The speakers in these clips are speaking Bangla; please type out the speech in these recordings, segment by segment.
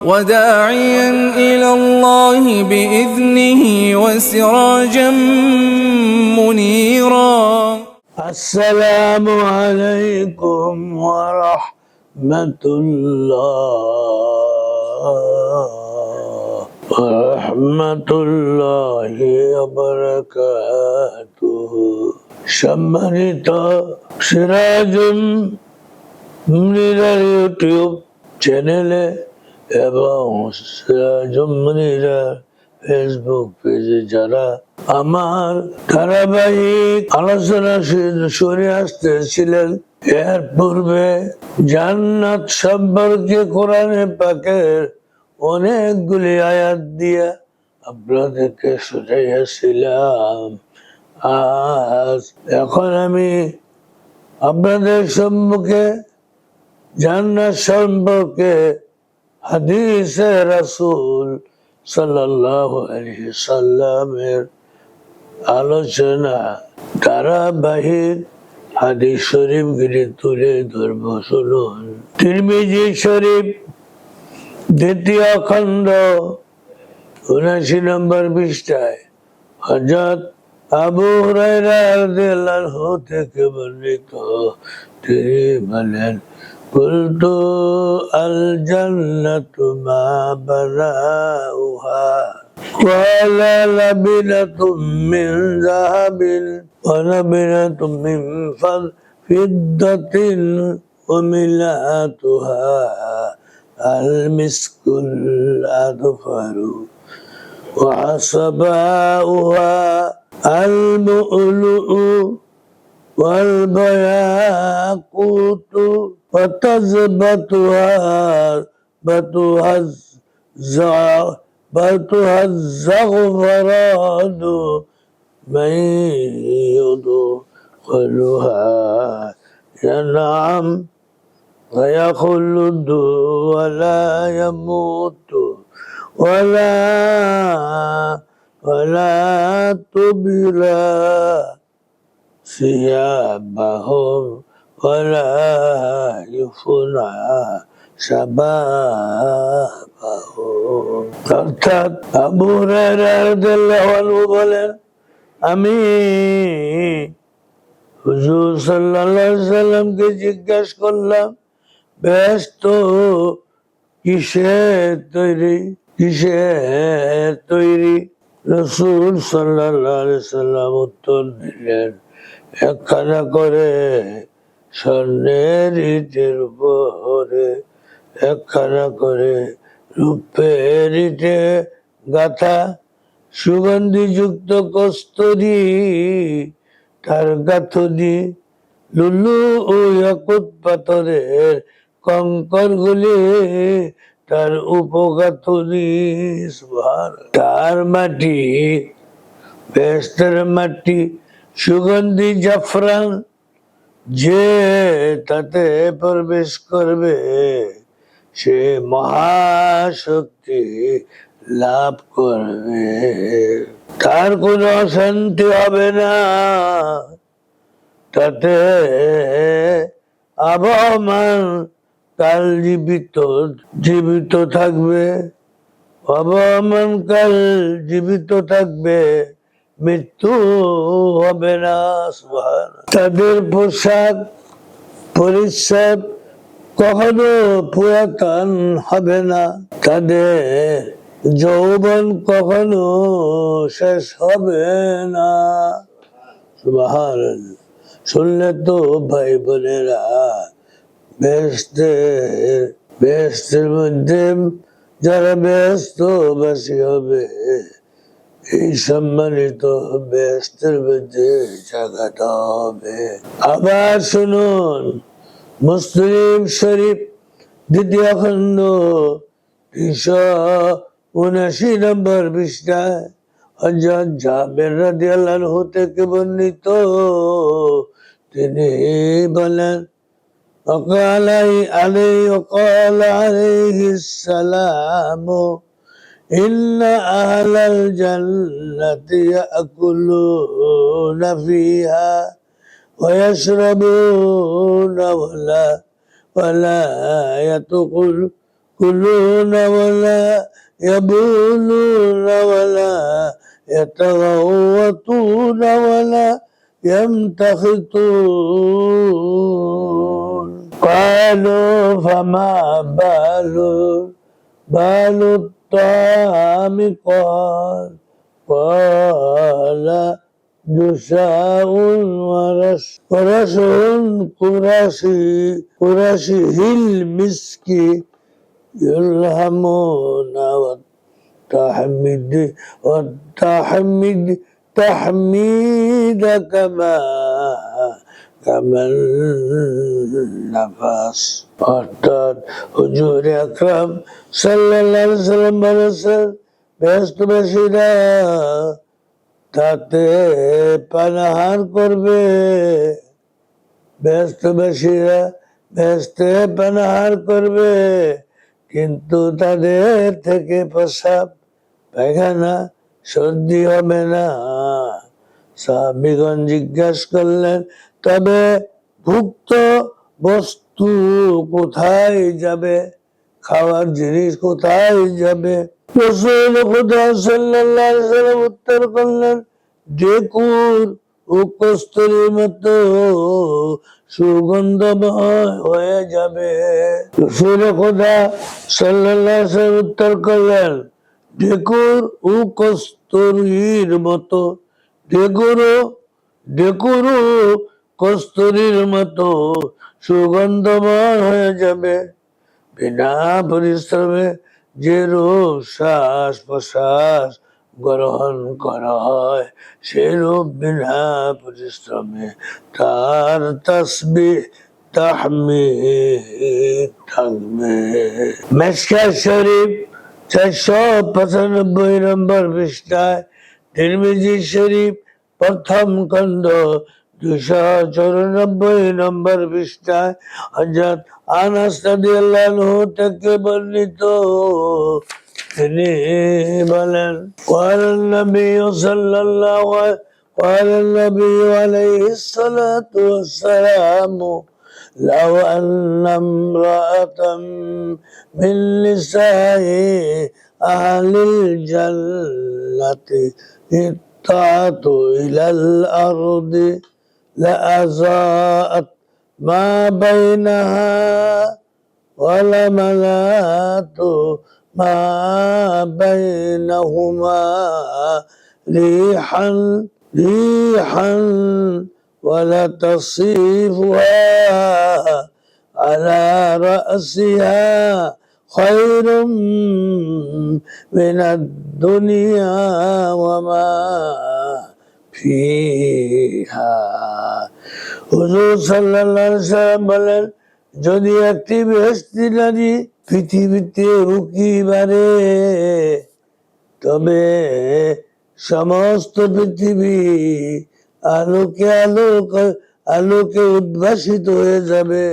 وداعيا إلى الله بإذنه وسراجا منيرا السلام عليكم ورحمة الله ورحمة الله وبركاته সম্মানিত সিরাজুম মুনিরার ইউটিউব চ্যানেলে এবং সিরাজুম ফেসবুক পেজে যারা আমার ধারাবাহিক আলোচনা শুনে আসতেছিলেন, এর পূর্বে জান্নাত সম্পর্কে কোরআনে পাকের অনেকগুলি আয়াত দিয়ে আপনাদেরকে শুনাইয়াছিলাম আজ এখন আমি আপনাদের সম্মুখে জান্নাত সম্পর্কে হাদিসে রাসূল আলাইহি সাল্লামের আলোচনা ধারাবাহিক হাদিস তুলে ধর্ম শুনুন। তিরমিজি শরীফ, দ্বিতীয় খণ্ড, উনাশি নম্বর পৃষ্ঠায়। হজরত আবু রাদিয়াল্লাহু থেকে বর্ণিত। তিনি বলেন قلت الجنة ما بناؤها قال لبنة من ذهب ولبنة من فض- فضة وملأتها المسك الأظفر وعصباؤها. المؤلؤ والبياقوت وتزبطها بطها الزغفران من يدخلها ينعم ويخلد ولا يموت. ولا ولا تبلى ثيابهم ولا يفنى شبابهم অর্থাৎ আবু হুরায়রা রাদিয়াল্লাহু আনহু বলেন আমি হুজুর সাল্লাল্লাহু আলাইহি সাল্লামকে জিজ্ঞাসা করলাম ব্যস্ত কিসের তৈরি কিসের তৈরি রসুল সাল্লাল্লাহু আলাইহি সাল্লাম উত্তর দিলেন একখানা করে স্বর্ণের ইটের উপরে একখানা করে রূপের ইটে গাথা সুগন্ধিযুক্ত কস্তরি, তার গাথনি লুলু ও ইয়াকুত পাথরের কঙ্কর গুলি তার উপগাথনি। তার মাটি, বেস্তের মাটি, সুগন্ধি জাফরান যে তাতে প্রবেশ করবে, সে মহাশক্তি লাভ করবে। তার কোনো অশান্তি হবে না। তাতে আবহমান কাল জীবিত জীবিত থাকবে। আবহমান কাল জীবিত থাকবে। মৃত্যু হবে না। তাদের পোশাক পরিচ্ছদ কখনো পুরাতন হবে না তাদের যৌবন কখনো শেষ হবে না। শুনলে তো ভাই বোনেরা, ব্যস্তের ব্যস্তের মধ্যে যারা ব্যস্ত, বাসী হবে এই সম্মানিত ব্যস্তের মধ্যে জায়গাটা হবে আবার শুনুন মুসলিম শরীফ দ্বিতীয় খণ্ড তিনশো উনাশি নম্বর পৃষ্ঠায় হজরত জাবের রাদিয়াল্লাহু থেকে বর্ণিত তিনি বলেন وقال عليه وقال عليه السلام إن أهل الجنة يأكلون فيها ويشربون ولا ولا يأكلون ولا يبولون ولا يتغوطون ولا يمتخطون. قالوا فما بال بال الطعام قال قال جشاء ورش ورش قرشي قرشه المسك يلهمون والتحمد والتحمد تحميد كما কামেল নাফাস। অর্থাৎ হুজুর আকরাম সাল্লাল্লাহু তাতে পানাহার করবে। ব্যস্ত বেশিরা ব্যস্ত পানাহার করবে। কিন্তু তাদের থেকে প্রসাব পায়খানা, সর্দি হবে না। সাহাবিগণ জিজ্ঞাসা করলেন, তবে ভুক্ত বস্তু কোথায় যাবে? খাওয়ার জিনিস কোথায় যাবে? রসুল খুদা উত্তর করলেন ডেকুর ও কস্তুরীর মতো সুগন্ধময় হয়ে যাবে। রসুল খুদা ওয়াসাল্লাম উত্তর করলেন ডেকুর ও কস্তুরীর মতো ডেকুরও ডেকুরু কস্তুরীর মতো সুগন্ধময় হয়ে যাবে। বিনা পরিশ্রমে যে রূপ শ্বাস প্রশ্বাস গ্রহণ করা হয়, সেরূপ বিনা পরিশ্রমে তার তসবি তাহমি থাকবে। মেসকা শরীফ চারশো পঁচানব্বই নম্বর পৃষ্ঠায় তিরমিজি শরীফ প্রথম খণ্ড দুশো চৌরানব্বই নম্বর পৃষ্ঠায় হজরত আনাস রাদিয়াল্লাহু থেকে বর্ণিত তিনি বলেন قال النبي صلى الله عليه قال النبي عليه الصلاة والسلام لو أن امرأة من نساء أهل الجنة اطلعت إلى الأرض لأزاءت ما بينها ولملات ما بينهما ريحا ريحا ولتصيفها على رأسها خير من الدنيا وما فيها হুজুর সাল্লাল্লাহু আলাইহি সাল্লাম বলেন যদি একটি বেহেশতি নারী পৃথিবীতে উকি মারে তবে সমস্ত পৃথিবী আলোকে আলোক আলোকে উদ্ভাসিত হয়ে যাবে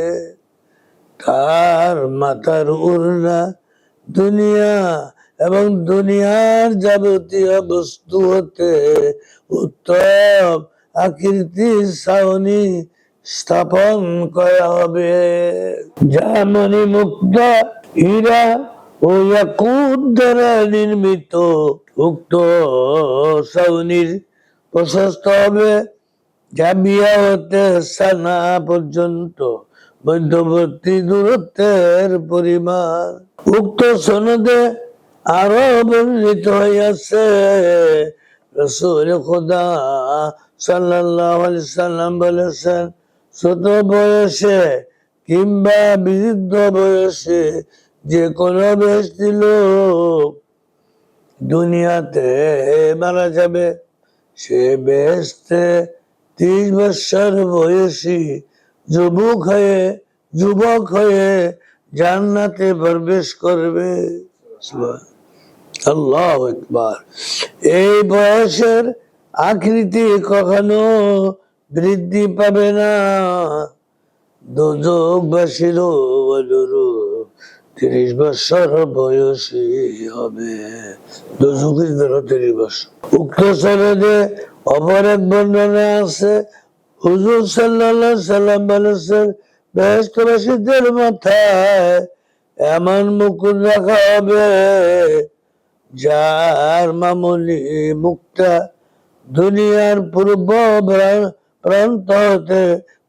তার মাথার উড়না? দুনিয়া এবং দুনিয়ার যাবতীয় বস্তু হতে উত্তম আকৃতি ছাউনি স্থাপন করা হবে। যেমনই মুক্ত হীরা ও ইয়াকুত দ্বারা নির্মিত উক্ত ছাউনির প্রশস্ত হবে। জামিয়া হতে সানা পর্যন্ত। মধ্যবর্তী দূরত্বের পরিমাণ। উক্ত সনদে আরও বর্ণিত হইয়াছে, রসুল খোদা আলাইহি সাল্লাম বলেছেন, ছোট বয়সে কিংবা বৃদ্ধ বয়সে যে কোনো ব্যক্তি লোক দুনিয়াতে মারা যাবে। সে বেহেস্তে ত্রিশ বছর বয়সী যুবক হয়ে যুবক হয়ে জান্নাতে প্রবেশ করবে। আল্লাহ একবার এই বয়সের আকৃতি কখনো বৃদ্ধি পাবে না। দুযোগবাসীরও অনুরূপ তিরিশ বছর বয়সী হবে। দুযোগের ধরো তিরিশ বছর। উক্ত সনদে অপর এক বর্ণনা আছে। হুজুর সাল্লাল্লাহু সাল্লাম বলেছেন বেহেস্তবাসীদের মাথায় এমন মুকুট রাখা হবে, যার মামুলি মুক্তা দুনিয়ার পূর্ব প্রান্ত হতে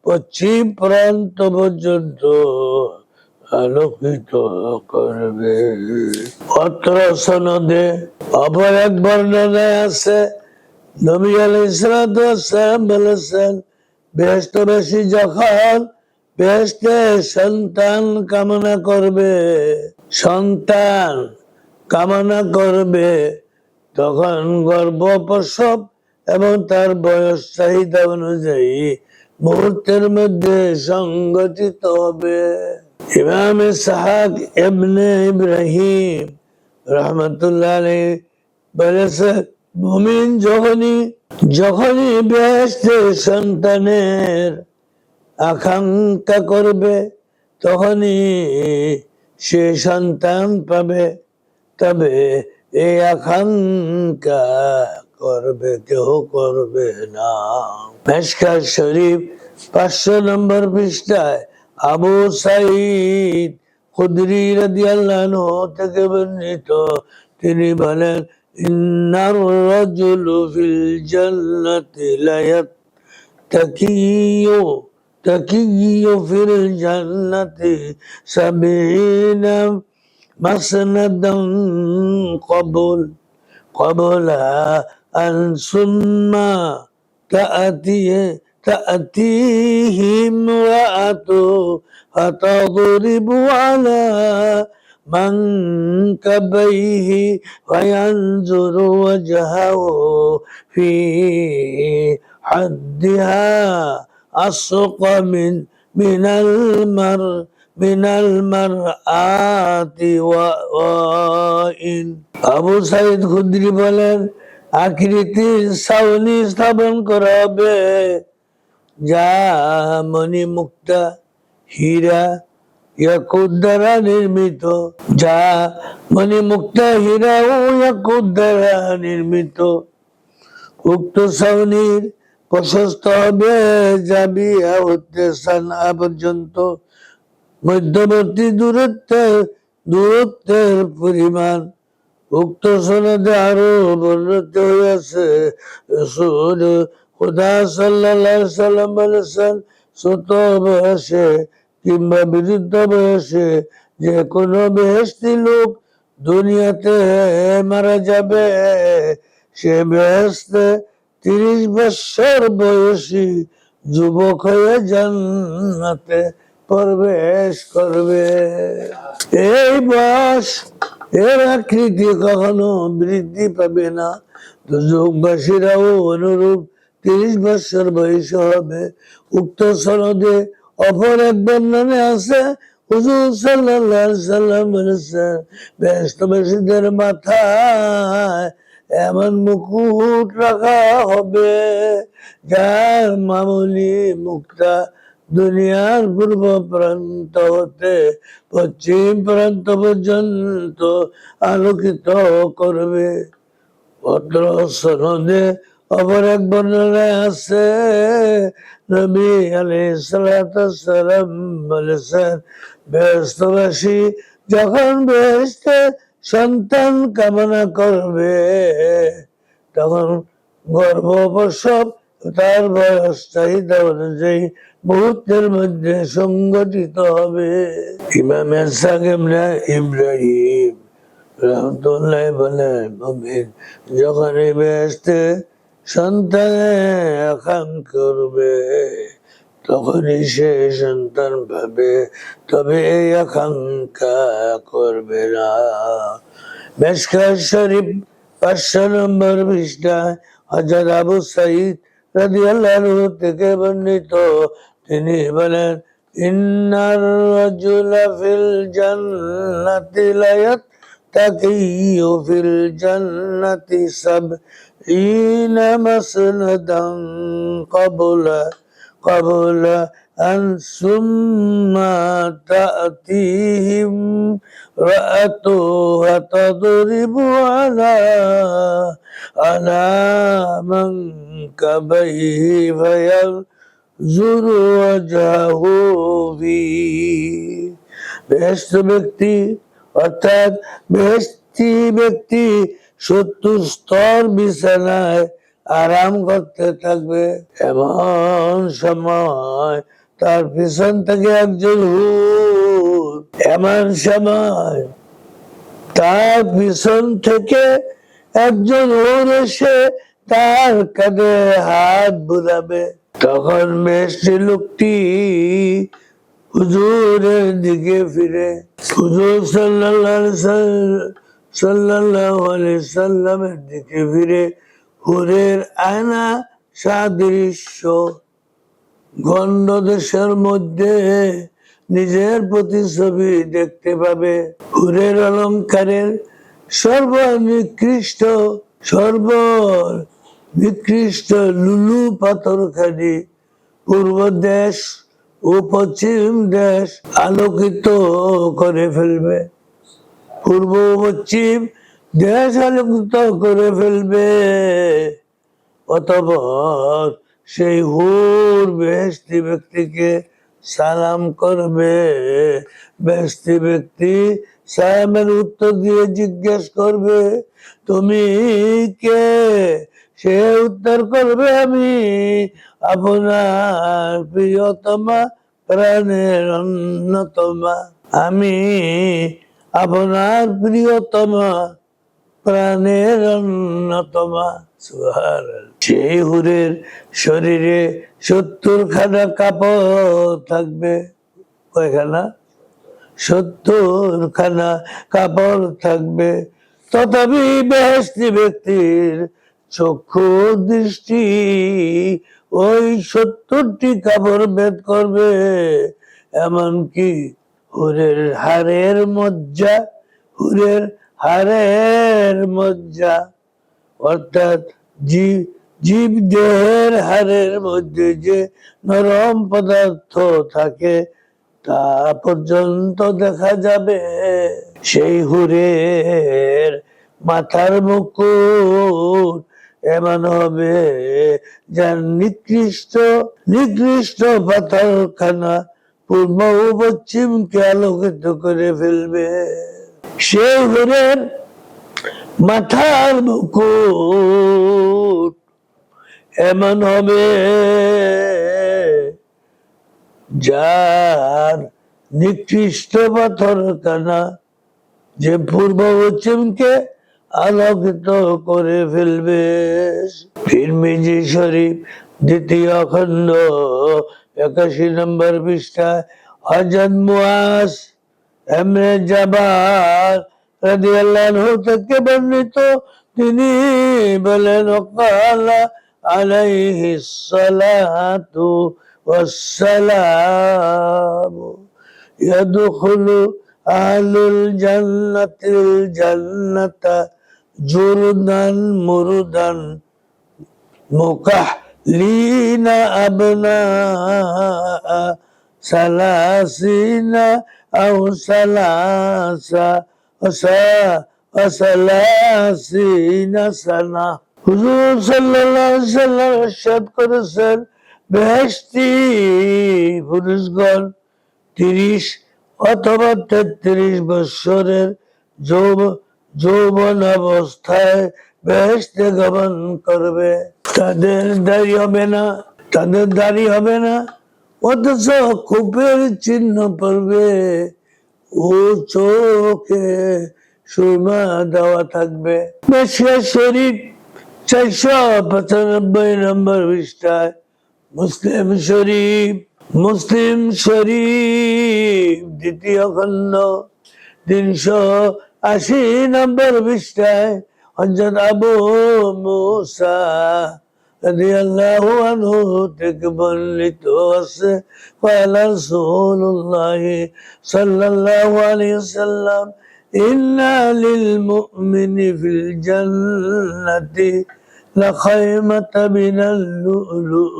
পশ্চিম প্রান্ত পর্যন্ত আলোকিত করবে। অত্র সনদে অপর এক বর্ণনায় আছে, নবী আলাইসালাম বলেছেন বেহস্তবাসী যখন বেহস্তে সন্তান কামনা করবে, সন্তান কামনা করবে, তখন গর্ভ প্রসব এবং তার বয়স চাহিদা অনুযায়ী মুহূর্তের মধ্যে সংগঠিত হবে। ইমাম সাহাক এবনে ইব্রাহিম রহমতুল্লাহ বলেছে মুমিন যখনই যখনই বেহেশতে সন্তানের আকাঙ্ক্ষা করবে, তখনই সে সন্তান পাবে। তবে এই আকাঙ্ক্ষা করবে কেউ করবে না। মেশকার শরীফ পাঁচশো নম্বর পৃষ্ঠায় আবু সাইদ খুদরি রাদিয়াল্লাহু থেকে বর্ণিত। তিনি বলেন إن الرجل في الجنة ليتكي تكي في الجنة سبعين مسندا قبل قبل أن ثم تأتي تأتيه امرأة فتضرب على منكبيه وينظر وجهه في حدها أصق من من المر من المرآة وإن আবু সাইদ খুদ্রি বলেন আকৃতির ছাউনি স্থাপন করা হবে যা মণি মুক্তা হীরা ইয়াকুত দ্বারা নির্মিত, যা মণি মুক্তা হীরা ও ইয়াকুত দ্বারা নির্মিত। উক্ত ছাউনির প্রশস্ত হবে সানা পর্যন্ত মধ্যবর্তী দূরত্বের দূরত্বের পরিমাণ। উক্ত সনদে আরও বর্ণিত হয়েছে রসুল খুদা আলাইহি সাল্লাম বলেছেন, ছোট বয়সে কিংবা বিরুদ্ধ বয়সে যে কোনো বেহস্তি লোক দুনিয়াতে মারা যাবে। সে বেহেস্তে তিরিশ বছর বয়সী যুবক হয়ে জান্নাতে প্রবেশ করবে। এই বয়স, এর আকৃতি কখনো বৃদ্ধি পাবে না। যোগবাসীরাও অনুরূপ তিরিশ বছর বয়স হবে। উক্ত সনদে অপর এক বর্ণনে আছে, হুজুর আলাইহি সাল্লাম বলেছেন মাথায় এমন মুকুট রাখা হবে, যার মামুলি মুক্তা দুনিয়ার পূর্ব প্রান্ত হতে পশ্চিম প্রান্ত পর্যন্ত আলোকিত করবে। ভদ্র সনদে অপর এক বর্ণনায় আছে, নবী আলাইহিস সালাম বলেছেন, ব্যস্তবাসী যখন বেহেশতে সন্তান কামনা করবে, তখন গর্ভ প্রসব তার বয়স চাহিদা অনুযায়ী মুহূর্তের মধ্যে সংগঠিত হবে। ইমাম ইব্রাহিম রহমতুল্লাহ বলেন যখন এই বেহেশতে সন্তানে করবে, তখনই সে সন্তান পাবে। তবে আকাঙ্ক্ষা করবে না। শরীফ পাঁচশো নম্বর হজর আবু সাইদ রাদিয়াল্লাহু থেকে বর্ণিত। তিনি বলেন, ইন্নার রাজুলা ফিল জান্নাতি লায়াত ফিল জান্নাতি মাসনাদান ক্বাবলা قبل أن ثم تأتيهم رأتها تضرب على على منكبيه فينظر وجهه فيه বেহস্ত ব্যক্তি অর্থাৎ বেহস্তি ব্যক্তি সত্তর স্তর বিছানায় আরাম করতে থাকবে। এমন সময় তার পিছন থেকে একজন হুর, এমন সময় তার পিছন থেকে একজন ওর এসে তার কাঁধে হাত বুলাবে। তখন মেষ্টি লোকটি হুজুরের দিকে ফিরে। হুজুর সাল্লাল্লাহু আলাইহি সাল্লামের দিকে ফিরে হুরের আয়না সাদৃশ্য। গণ্ড দেশের মধ্যে নিজের প্রতিছবি দেখতে পাবে। হুরের অলঙ্কারের সর্বনিকৃষ্ট সর্ব নিকৃষ্ট লুলু পাথরখানি। পূর্ব দেশ ও পশ্চিম দেশ আলোকিত করে ফেলবে। পূর্ব পশ্চিম দেশ আলোকিত করে ফেলবে। অতঃপর সেই হুর বেহস্তি ব্যক্তিকে সালাম করবে। বেহস্তি ব্যক্তি সালামের উত্তর দিয়ে জিজ্ঞেস করবে, তুমি কে? সে উত্তর করবে আমি আপনার প্রিয়তমা, প্রাণের অন্যতমা। আমি আপনার প্রিয়তমা, প্রাণের অন্যতমা। সুবহানাল্লাহ। সেই হুরের শরীরে সত্তর খানা কাপড় থাকবে। কয়খানা? সত্তর খানা কাপড় থাকবে। তথাপি বেহস্তি ব্যক্তির চক্ষু দৃষ্টি ওই সত্তরটি কাপড় ভেদ করবে। এমনকি হুরের হারের মজ্জা, হুরের হারের মজ্জা। অর্থাৎ জীব জীব দেহের হারের মধ্যে যে নরম পদার্থ থাকে, তা পর্যন্ত দেখা যাবে। সেই হুরের মাথার মুকুট এমন হবে, যার নিকৃষ্ট নিকৃষ্ট পাথরখানা পূর্ব ও পশ্চিমকে আলোকিত করে ফেলবে? সেই হুরের মাথার এমন হবে যার নিকৃষ্ট পাথর কানা যে পূর্ব পশ্চিমকে আলোকিত করে ফেলবে। ফিরমিজি শরীফ দ্বিতীয় খণ্ড একাশি নম্বর পৃষ্ঠায় হজরত মুআজ এমনে জাবাল রাদিয়াল্লাহু থেকে বর্ণিত তিনি বলেন ওকালা আলাইহি সালাতু والسلام يدخل أهل الجنة الجنة جردا مردا مكحلين أبناء ثلاثين أو ثلاثة وسا- وثلاثين سنة হুজুর সাল্লাল্লাহু আলাইহি সাল্লাম ইরশাদ করেছেন বেহেশতি পুরুষগণ তিরিশ অথবা তেত্রিশ বৎসরের যৌব- যৌবন অবস্থায় বেহেশতে গমন করবে। তাদের দাড়ি হবে না, তাদের দাড়ি হবে না, অথচ খুপের চিহ্ন পড়বে। ও চোখে সুরমা দেওয়া থাকবে। শরীফ চারশো পঁচানব্বই নম্বর পৃষ্ঠায়, মুসলিম শরীফ মুসলিম শরীফ, দ্বিতীয় খণ্ড তিনশো আশি নম্বর পৃষ্ঠায় হজরত আবু মুসা রাদিয়াল্লাহু আনহু থেকে বর্ণিত আছে قال رسول الله صلى الله عليه وسلم إن للمؤمن في الجنة لخيمة من اللؤلؤ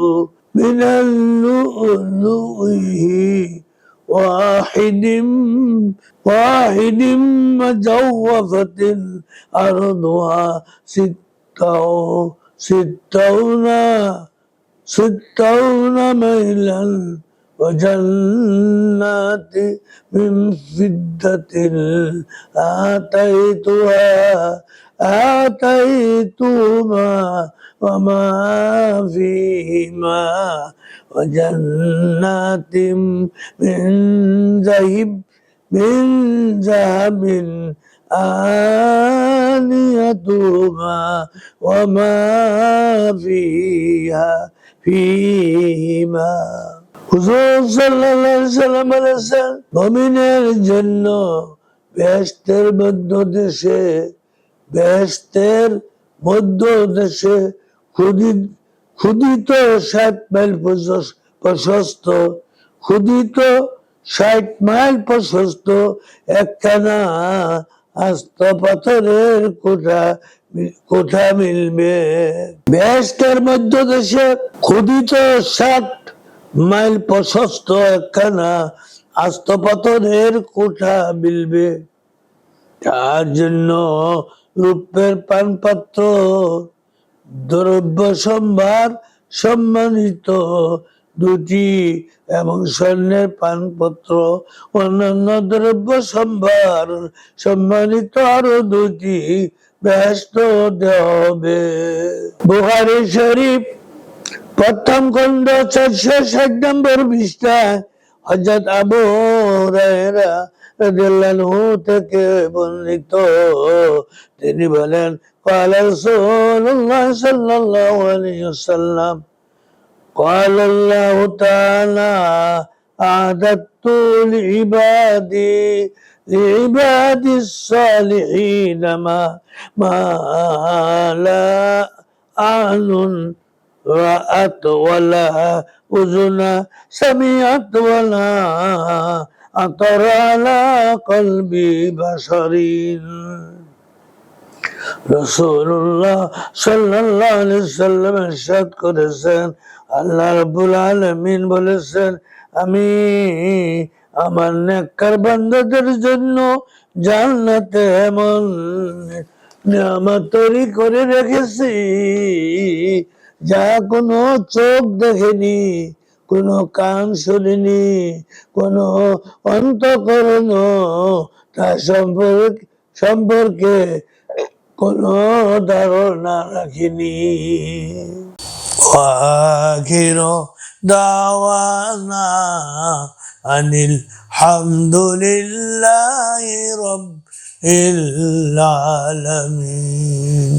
من اللؤلؤ واحد واحد مجوفة أرضها ستة ستون ستون ميلا وجنات من فضة آتيتها آتيتهما وما فيهما وجنات من ذهب من ذهب آنيتهما وما فيها فيهما হুজুর সাল্লাল্লাহু আলাইহি সাল্লাম বলেছেন মুমিনের জন্য বেহেশতের মধ্য দেশে বেহেশতের মধ্য দেশে ক্ষুদিত ক্ষুদিত ষাট মাইল প্রশস- প্রশস্ত, ক্ষুদিত ষাট মাইল প্রশস্ত একখানা আস্ত কোঠা কোঠা মিলবে। বেহেশতের মধ্য দেশে ক্ষুদিত ষাট মাইল প্রশস্ত একখানা আস্ত পাথরের কোঠা মিলবে। তার জন্য রূপের পানপাত্র দ্রব্য সম্ভার সম্মানিত দুটি এবং স্বর্ণের পানপত্র, অন্যান্য দ্রব্য সম্ভার সম্মানিত আরও দুটি ব্যস্ত দেওয়া হবে। বুহারি শরীফ প্রথম খণ্ড চারশো ষাট নম্বর পৃষ্ঠায় হজরত আবু রাদিয়াল্লাহু থেকে বর্ণিত তিনি বলেন قال رسول الله صلى الله عليه وسلم قال الله تعالى أعددت لعبادي لعبادي الصالحين ما ما لا أعلن رأت ولا أذن سمعت ولا أطر على قلب بشر রসুল্লাহ সাল্লাহ সাল্লাম ইরশাদ করেছেন আল্লাহ রাব্বুল আলামিন বলেছেন আমি আমার নেককার বান্দাদের জন্য জান্নাতে এমন নিয়ামত তৈরি করে রেখেছি যা কোনো চোখ দেখেনি কোনো কান শুনিনি, কোনো অন্তকরণ তার সম্পর্কে সম্পর্কে কোনো ধারণা রাখিনি। আখির দাওয়ানা আনিল হামদুলিল্লাহি রাব্বিল আলামিন।